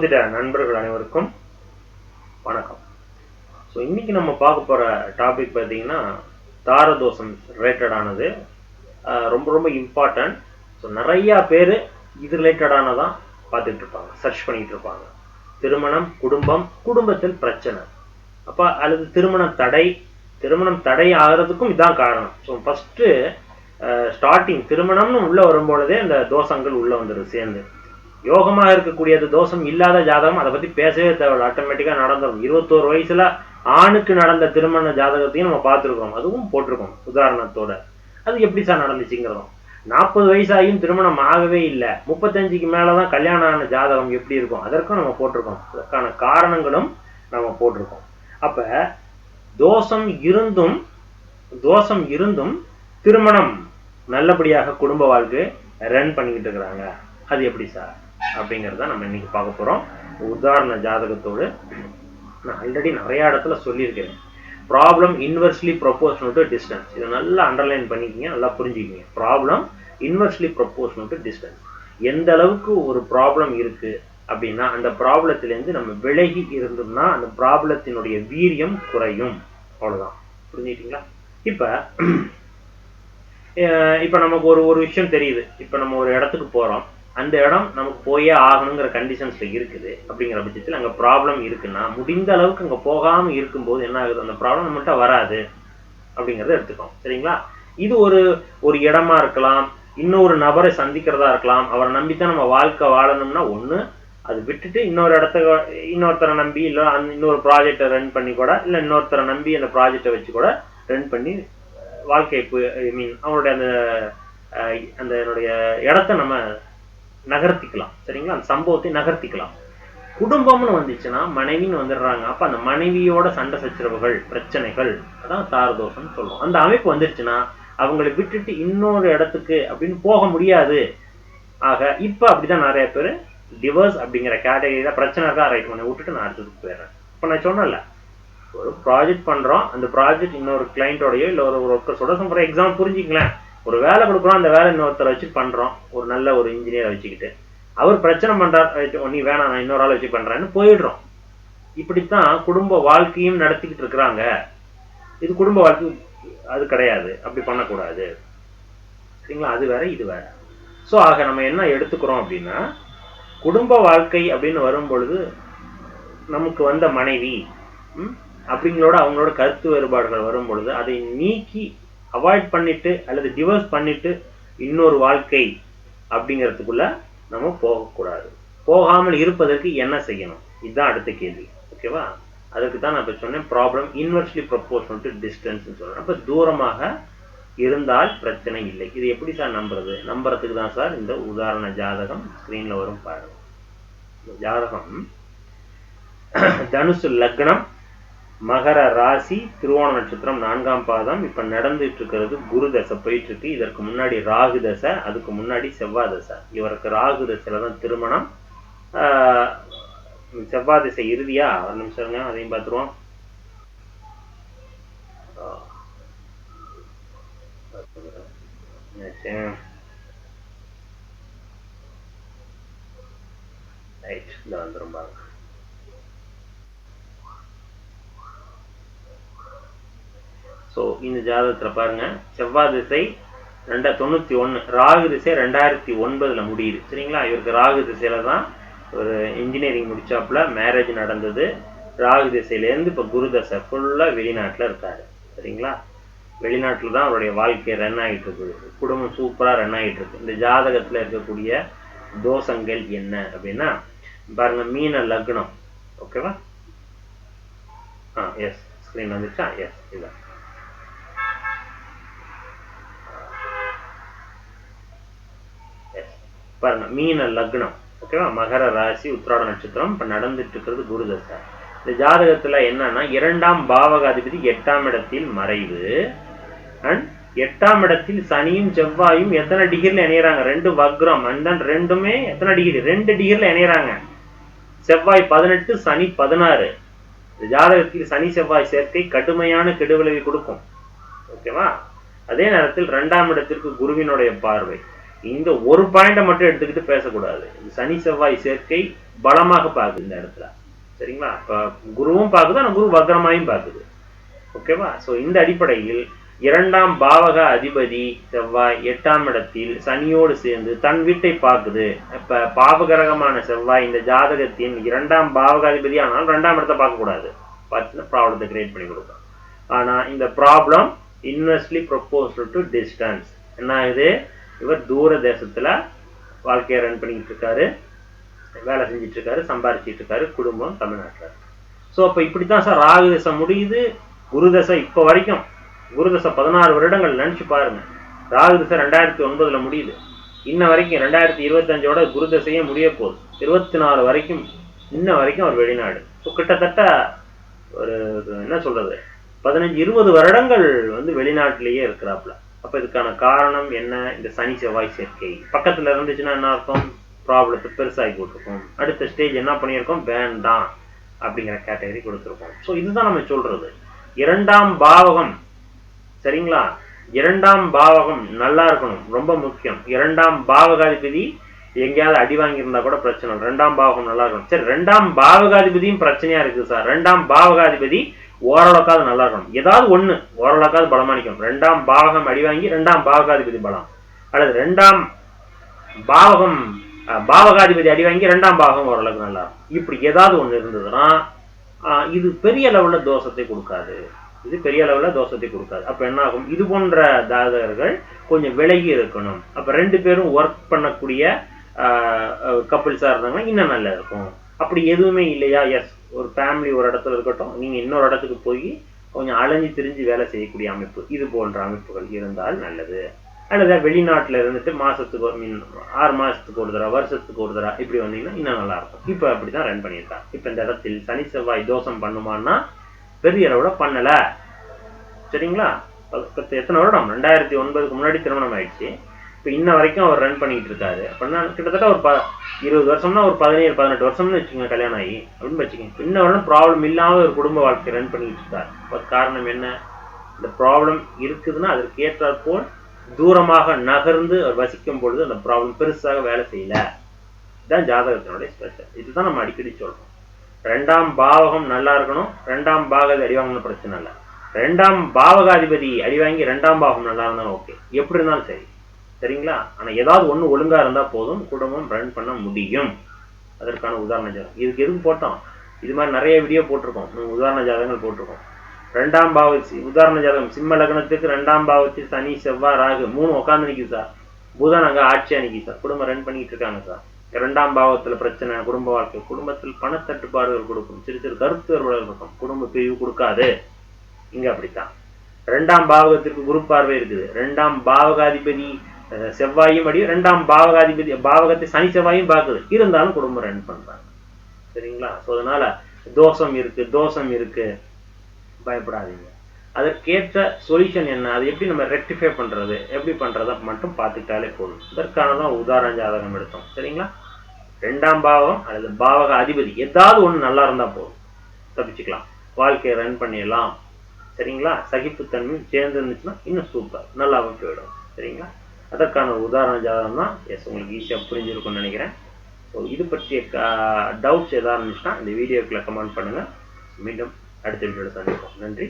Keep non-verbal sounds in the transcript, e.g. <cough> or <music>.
ஜோதிட நண்பர்கள் அனைவருக்கும் வணக்கம். ஸோ இன்னைக்கு நம்ம பார்க்க போற டாபிக் பார்த்தீங்கன்னா தாரதோஷம் ரிலேட்டடானது ரொம்ப ரொம்ப இம்பார்ட்டன்ட் ஸோ நிறைய பேர் இது ரிலேட்டடானதான் பார்த்துட்டு இருப்பாங்க சர்ச் பண்ணிட்டு இருப்பாங்க. திருமணம் குடும்பம் குடும்பத்தில் பிரச்சனை. அப்போ அல்லது திருமணம் தடை திருமணம் தடை ஆகிறதுக்கும் இதான் காரணம். ஸோ ஃபஸ்ட்டு ஸ்டார்டிங் திருமணம்னு உள்ள வரும்பொழுதே அந்த தோஷங்கள் உள்ள வந்துடும் சேர்ந்து. யோகமா இருக்கக்கூடியது தோஷம் இல்லாத ஜாதகம் அதை பத்தி பேசவே தேவையில்ல. ஆட்டோமேட்டிக்கா நடந்துடும் இருபத்தோரு வயசுல ஆணுக்கு நடந்த திருமண ஜாதகத்தையும் நம்ம பார்த்துருக்கோம் அதுவும் போட்டிருக்கோம் உதாரணத்தோட. அது எப்படி சார் நடந்துச்சுங்கிறதும். நாற்பது வயசாகியும் திருமணம் ஆகவே இல்லை. முப்பத்தஞ்சுக்கு மேலதான் கல்யாணம் ஆன ஜாதகம் எப்படி இருக்கும்? அதற்கும் நம்ம போட்டிருக்கோம். அதற்கான காரணங்களும் நம்ம போட்டிருக்கோம். அப்ப தோஷம் இருந்தும் தோஷம் இருந்தும் திருமணம் நல்லபடியாக குடும்ப வாழ்க்கை ரன் பண்ணிக்கிட்டு இருக்கிறாங்க. அது எப்படி சார்? அப்படிங்கிறத நம்ம இன்னைக்கு பார்க்க போறோம். உதாரண ஜாதகத்தோடு நான் ஆல்ரெடி நிறைய இடத்துல சொல்லியிருக்கேன் problem inversely proportional to distance இதை நல்லா அண்டர்லைன் பண்ணிக்கிங்க நல்லா புரிஞ்சுக்கிங்க. Problem inversely proportional to distance எந்த அளவுக்கு ஒரு ப்ராப்ளம் இருக்கு அப்படின்னா அந்த ப்ராப்ளத்திலேருந்து நம்ம விலகி இருந்தோம்னா அந்த ப்ராப்ளத்தினுடைய வீரியம் குறையும். அவ்வளவுதான். புரிஞ்சுக்கிட்டீங்களா? இப்ப <clears throat> அஹ் இப்ப நமக்கு ஒரு ஒரு விஷயம் தெரியுது. இப்ப நம்ம ஒரு இடத்துக்கு போறோம். அந்த இடம் நமக்கு போயே ஆகணுங்கிற கண்டிஷன்ஸ்ல இருக்குது. அப்படிங்கிற பட்சத்தில் அங்கே ப்ராப்ளம் இருக்குன்னா முடிந்த அளவுக்கு அங்கே போகாம இருக்கும்போது என்ன ஆகுது? அந்த ப்ராப்ளம் நம்மகிட்ட வராது. அப்படிங்கிறத எடுத்துக்கோம் சரிங்களா? இது ஒரு ஒரு இடமா இருக்கலாம் இன்னொரு நபரை சந்திக்கிறதா இருக்கலாம் அவரை நம்பித்தான் நம்ம வாழ்க்கை வாழணும்னா ஒன்று அது விட்டுட்டு இன்னொரு இடத்த இன்னொருத்தரை நம்பி இல்லை அந்த இன்னொரு ப்ராஜெக்டை ரன் பண்ணி கூட இல்லை இன்னொருத்தரை நம்பி அந்த ப்ராஜெக்டை வச்சு கூட ரன் பண்ணி வாழ்க்கை வாழ்க்கையை ஐ மீன் அவனுடைய அந்த அந்த என்னுடைய இடத்த நம்ம நகர்த்திக்கலாம். சரிங்களா? அந்த சம்பவத்தை நகர்த்திக்கலாம். குடும்பம்னு வந்துச்சுன்னா மனைவின்னு வந்துடுறாங்க. அப்ப அந்த மனைவியோட சண்டை சச்சரவுகள் பிரச்சனைகள் அதான் தாரதோஷம்னு சொல்லுவோம். அந்த அமைப்பு வந்துருச்சுன்னா அவங்களை விட்டுட்டு இன்னொரு இடத்துக்கு அப்படின்னு போக முடியாது. ஆக இப்ப அப்படிதான் நிறைய பேர் டிவர்ஸ் அப்படிங்கிற கேட்டகரியில பிரச்சனை இருக்கா? ரைட் பண்ணி விட்டுட்டு நான் அடுத்ததுக்கு போயிடுறேன். இப்ப நான் சொன்னேன்ல ஒரு ப்ராஜெக்ட் பண்றோம். அந்த ப்ராஜெக்ட் இன்னொரு கிளைண்டோடயோ இல்ல ஒரு ஒர்க்கர்ஸோட ஃபார் எக்ஸாம்பிள் புரிஞ்சுங்களேன் ஒரு வேலை கொடுக்குறோம் அந்த வேலை இன்னொருத்தரை வச்சு பண்றோம். ஒரு நல்ல ஒரு இன்ஜினியரை வச்சுக்கிட்டு. அவர் பிரச்சனை பண்றார் நீ வேணாம் நான் இன்னொரு ஆளை வச்சு பண்றேன்னு போயிடுறோம். இப்படித்தான் குடும்ப வாழ்க்கையும் நடத்திக்கிட்டு இருக்கிறாங்க. இது குடும்ப வாழ்க்கை அது கிடையாது. அப்படி பண்ணக்கூடாது. சரிங்களா? அது வேற இது வேற. ஸோ ஆக நம்ம என்ன எடுத்துக்கிறோம் அப்படின்னா குடும்ப வாழ்க்கை அப்படின்னு வரும் பொழுது நமக்கு வந்த மனைவி அப்படிங்களோட அவங்களோட கருத்து வேறுபாடுகள் வரும் பொழுது அதை நீக்கி அவாய்ட் பண்ணிட்டு அல்லது டிவோர்ஸ் பண்ணிட்டு இன்னொரு வாழ்க்கை அப்படிங்கிறதுக்குள்ள நம்ம போகக்கூடாது. போகாமல் இருப்பதற்கு என்ன செய்யணும்? இதுதான் அடுத்த கேள்வி. ஓகேவா அதுக்கு தான் நான் இப்போ சொன்னேன் problem inversely proportional to distance சொல்றேன். அப்போ தூரமாக இருந்தால் பிரச்சனை இல்லை. இது எப்படி சார் நம்புறது? நம்புறதுக்கு தான் சார் இந்த உதாரண ஜாதகம் ஸ்க்ரீன்ல வரும் பாருங்க. ஜாதகம் <clears throat> தனுசு லக்னம் மகர ராசி திருவோண நட்சத்திரம் நான்காம் பாதம். இப்ப நடந்துட்டு இருக்கிறது குரு தசை போயிட்டு இருக்கு இதற்கு முன்னாடி ராகு தசை அதுக்கு முன்னாடி செவ்வாய் தசை. இவருக்கு ராகு தசையில தான் திருமணம். ஆஹ் செவ்வாய் திசை இறுதியா? ஒரு நிமிஷம் அதையும் பார்த்துருவோம். ஆஹ் ரைட் இந்த வந்துரும் பாருங்க. ஸோ இந்த ஜாதகத்துல பாருங்க. செவ்வாய் திசை ரெண்டா தொண்ணூத்தி ஒண்ணு. ராகு திசை ரெண்டாயிரத்தி ஒன்பதுல முடியுது. சரிங்களா? இவருக்கு ராகு திசையில தான் ஒரு இன்ஜினியரிங் முடிச்சாப்புல மேரேஜ் நடந்தது. ராகு திசையிலேருந்து இப்போ குரு தசை ஃபுல்லா வெளிநாட்டுல இருக்காரு. சரிங்களா? வெளிநாட்டுல தான் அவருடைய வாழ்க்கை ரன் ஆகிட்டு இருக்குது. குடும்பம் சூப்பரா ரன் ஆகிட்டு இருக்கு. இந்த ஜாதகத்துல இருக்கக்கூடிய தோஷங்கள் என்ன அப்படின்னா பாருங்க மீன லக்னம். ஓகேவா ஆ எஸ் ஸ்க்ரீன் வந்துச்சா எஸ் இதான் பாருங்க மீன லக்னம். ஓகேவா மகர ராசி உத்திராட நட்சத்திரம். இப்ப நடந்துட்டு இருக்கிறது குரு தசை. இந்த ஜாதகத்துல என்னன்னா இரண்டாம் பாவகாதிபதி எட்டாம் இடத்தில் மறைவு. அண்ட் எட்டாம் இடத்தில் சனியும் செவ்வாயும் எத்தனை டிகிரில இணையறாங்க? ரெண்டு வக்ரம். அண்ட் then ரெண்டுமே எத்தனை டிகிரி ரெண்டு டிகிரில இணையறாங்க. செவ்வாய் பதினெட்டு சனி பதினாறு. இந்த ஜாதகத்தில் சனி செவ்வாய் சேர்க்கை கடுமையான கெடுவிளைவை கொடுக்கும். ஓகேவா அதே நேரத்தில் இரண்டாம் இடத்திற்கு குருவினுடைய பார்வை. இந்த ஒரு பாயிண்டை மட்டும் எடுத்துக்கிட்டு பேசக்கூடாது. சனி செவ்வாய் சேர்க்கை பலமாக பார்க்குது இந்த இடத்துல. சரிங்களா? இப்போ குருவும் பார்க்குது ஆனால் குரு வக்ரமாயும் பார்க்குது. ஓகேவா சோ இந்த அடிப்படையில் இரண்டாம் பாவக அதிபதி செவ்வாய் எட்டாம் இடத்தில் சனியோடு சேர்ந்து தன் வீட்டை பார்க்குது. இப்போ பாவகரகமான செவ்வாய் இந்த ஜாதகத்தின் இரண்டாம் பாவக அதிபதி ஆனால் ரெண்டாம் இடத்தை பார்க்கக்கூடாது. பார்த்தீங்கன்னா பார்த்துன்னா ப்ராப்ளத்தை கிரியேட் பண்ணி கொடுக்கும். ஆனா இந்த problem inversely proportional to distance என்ன ஆகுது? இவர் தூர தேசத்துல வாழ்க்கையை ரன் பண்ணிக்கிட்டு இருக்காரு வேலை செஞ்சுட்டு இருக்காரு சம்பாரிச்சிட்டு இருக்காரு குடும்பம் தமிழ்நாட்டில். ஸோ அப்போ இப்படித்தான் சார் ராகு தசை முடியுது. குரு தசை இப்போ வரைக்கும். குரு தசை பதினாறு வருடங்கள் நினைச்சு பாருங்க. ராகு தசை ரெண்டாயிரத்தி ஒன்பதுல முடியுது. இன்ன வரைக்கும் ரெண்டாயிரத்தி இருபத்தஞ்சோட குரு தசையே முடிய போகுது. இருபத்தி நாலு வரைக்கும் இன்ன வரைக்கும் அவர் வெளிநாடு. ஸோ கிட்டத்தட்ட ஒரு ஒரு என்ன சொல்றது? பதினஞ்சு இருபது வருடங்கள் வந்து வெளிநாட்டிலேயே இருக்கிறாப்புல. அப்ப இதுக்கான காரணம் என்ன? இந்த சனி செவ்வாய் சேர்க்கை. பக்கத்துல இருந்துச்சுன்னா என்ன அர்த்தம்? ப்ராப்ளத்தை பெருசாகி போட்டிருக்கோம். அடுத்த ஸ்டேஜ் என்ன பண்ணியிருக்கோம்? வேண்டாம் அப்படிங்கிற கேட்டகரி கொடுத்துருக்கோம். ஸோ இதுதான் நம்ம சொல்றது. இரண்டாம் பாவகம். சரிங்களா? இரண்டாம் பாவகம் நல்லா இருக்கணும். ரொம்ப முக்கியம். இரண்டாம் பாவகாதிபதி எங்கேயாவது அடி வாங்கியிருந்தா கூட பிரச்சனை இல்லை ரெண்டாம் பாவகம் நல்லா இருக்கணும். சரி ரெண்டாம் பாவகாதிபதியும் பிரச்சனையா இருக்குது சார். ரெண்டாம் பாவகாதிபதி ஓரளவுக்காவது நல்லா இருக்கணும். ஏதாவது ஒண்ணு ஓரளவுக்காவது பலமானிக்கணும். ரெண்டாம் பாவகம் அடி வாங்கி ரெண்டாம் பாவகாதிபதி பலம். அல்லது ரெண்டாம் பாவகம் பாவகாதிபதி அடி வாங்கி ரெண்டாம் பாவகம் ஓரளவுக்கு நல்லா இருக்கும். இப்படி ஏதாவது ஒண்ணு இருந்ததுன்னா இது பெரிய லெவல்ல தோஷத்தை கொடுக்காது. இது பெரிய லெவல்ல தோஷத்தை கொடுக்காது. அப்ப என்ன ஆகும் இது போன்ற தாதகர்கள் கொஞ்சம் விலகி இருக்கணும். அப்ப ரெண்டு பேரும் ஒர்க் பண்ணக்கூடிய கப்புள்ஸாக இருந்தாங்கன்னா இன்னும் நல்லா இருக்கும். அப்படி எதுவுமே இல்லையா? எஸ் ஒரு ஃபேமிலி ஒரு இடத்துல இருக்கட்டும். நீங்கள் இன்னொரு இடத்துக்கு போய் கொஞ்சம் அலைஞ்சு திரிஞ்சு வேலை செய்யக்கூடிய அமைப்பு. இது போன்ற அமைப்புகள் இருந்தால் நல்லது. அல்லது வெளிநாட்டில் இருந்துட்டு மாதத்துக்கு ஒரு மீன் ஆறு மாதத்துக்கு ஒரு தடவை வருஷத்துக்கு ஒரு தடவை இப்படி வந்தீங்கன்னா இன்னும் நல்லா இருக்கும். அப்படி தான் ரன் பண்ணியிருக்காங்க. இப்போ இந்த இடத்தில் சனி செவ்வாய் தோஷம் பண்ணுமான்னா பெரிய அளவில் பண்ணலை. சரிங்களா? எத்தனை வருடம்? ரெண்டாயிரத்தி ஒன்பதுக்கு முன்னாடி திருமணம் ஆயிடுச்சு. இப்போ இன்ன வரைக்கும் அவர் ரன் பண்ணிட்டு இருக்காரு அப்படின்னா கிட்டத்தட்ட ஒரு ப இருபது வருஷம்னா ஒரு பதினேழு பதினெட்டு வருஷம்னு வச்சுக்கோங்க கல்யாணம் ஆகி. அப்படின்னு வச்சுக்கோங்க. இன்ன வருடம் ப்ராப்ளம் இல்லாமல் ஒரு குடும்ப வாழ்க்கை ரன் பண்ணிட்டு இருக்காரு அதுக்கு காரணம் என்ன? இந்த ப்ராப்ளம் இருக்குதுன்னா அதற்கு ஏற்றாற் போல் தூரமாக நகர்ந்து அவர் வசிக்கும் பொழுது அந்த ப்ராப்ளம் பெருசாக வேலை செய்யல. இதுதான் ஜாதகத்தினுடைய ஸ்பெஷல் இதுதான் நம்ம அடிக்கடி சொல்றோம். ரெண்டாம் பாவகம் நல்லா இருக்கணும். ரெண்டாம் பாகதி அடிவாங்கணும் பிரச்சனை இல்லை. ரெண்டாம் பாவகாதிபதி அடி வாங்கி ரெண்டாம் பாவகம் நல்லா இருந்தாலும் ஓகே எப்படி இருந்தாலும் சரி. சரிங்களா? ஆனா ஏதாவது ஒண்ணு ஒழுங்கா இருந்தா போதும். குடும்பம் ரன் பண்ண முடியும். அதற்கான உதாரண ஜாதகம். இதுக்கு எதுக்கு போட்டோம்? இது மாதிரி நிறைய வீடியோ போட்டிருக்கோம். உதாரண ஜாதகங்கள் போட்டிருக்கோம். ரெண்டாம் பாவ உதாரண ஜாதகம். சிம்ம லக்னத்துக்கு ரெண்டாம் பாவத்தில் சனி செவ்வாய் ராகு மூணு உட்காந்து நிக்குது சார். புதன் அங்கே ஆட்சியா நிக்குது சார். குடும்பம் ரன் பண்ணிட்டு இருக்காங்க சார். இரண்டாம் பாவத்தில் பிரச்சனை குடும்ப வாழ்க்கை. குடும்பத்தில் பணத்தட்டுப்பாடுகள் கொடுக்கும். சிறு சிறு கருத்து வேறுபாடுகள் இருக்கும். குடும்ப பிரிவு கொடுக்காது. இங்கே அப்படித்தான். ரெண்டாம் பாவகத்திற்கு குரு பார்வை இருக்குது. ரெண்டாம் பாவகாதிபதி செவ்வாயும் அடி ரெண்டாம் பாவகாதிபதி பாவகத்தை சனி செவ்வாயும் பார்க்குது. இருந்தாலும் குடும்பம் ரன் பண்ணுறாங்க சரிங்களா? ஸோ அதனால தோஷம் இருக்கு தோஷம் இருக்கு. பயப்படாதீங்க. அதற்கேற்ற சொல்யூஷன் என்ன? அது எப்படி நம்ம ரெக்டிஃபை பண்ணுறது எப்படி பண்ணுறதை மட்டும் பார்த்துக்கிட்டாலே போதும். இதற்கான தான் உதாரண ஜாதகம் எடுத்தோம். சரிங்களா? ரெண்டாம் பாவம் அல்லது பாவக அதிபதி ஏதாவது ஒன்று நல்லா இருந்தால் போதும். தப்பிச்சுக்கலாம். வாழ்க்கையை ரன் பண்ணிடலாம். சரிங்களா? சகிப்புத்தன்மையும் சேர்ந்து இருந்துச்சுன்னா இன்னும் சூப்பர் நல்லாவும் போயிடும். சரிங்களா? அதற்கான உதாரண ஜாதகம் தான் எஸ் உங்களுக்கு ஈஸியாக புரிஞ்சிருக்கும்னு நினைக்கிறேன். ஸோ இது பற்றிய டவுட்ஸ் எதாவது இருந்துச்சுன்னா இந்த வீடியோக்குள்ள கமெண்ட் பண்ணுங்க. மீண்டும் அடுத்த வீடியோவில் சந்திப்போம். நன்றி.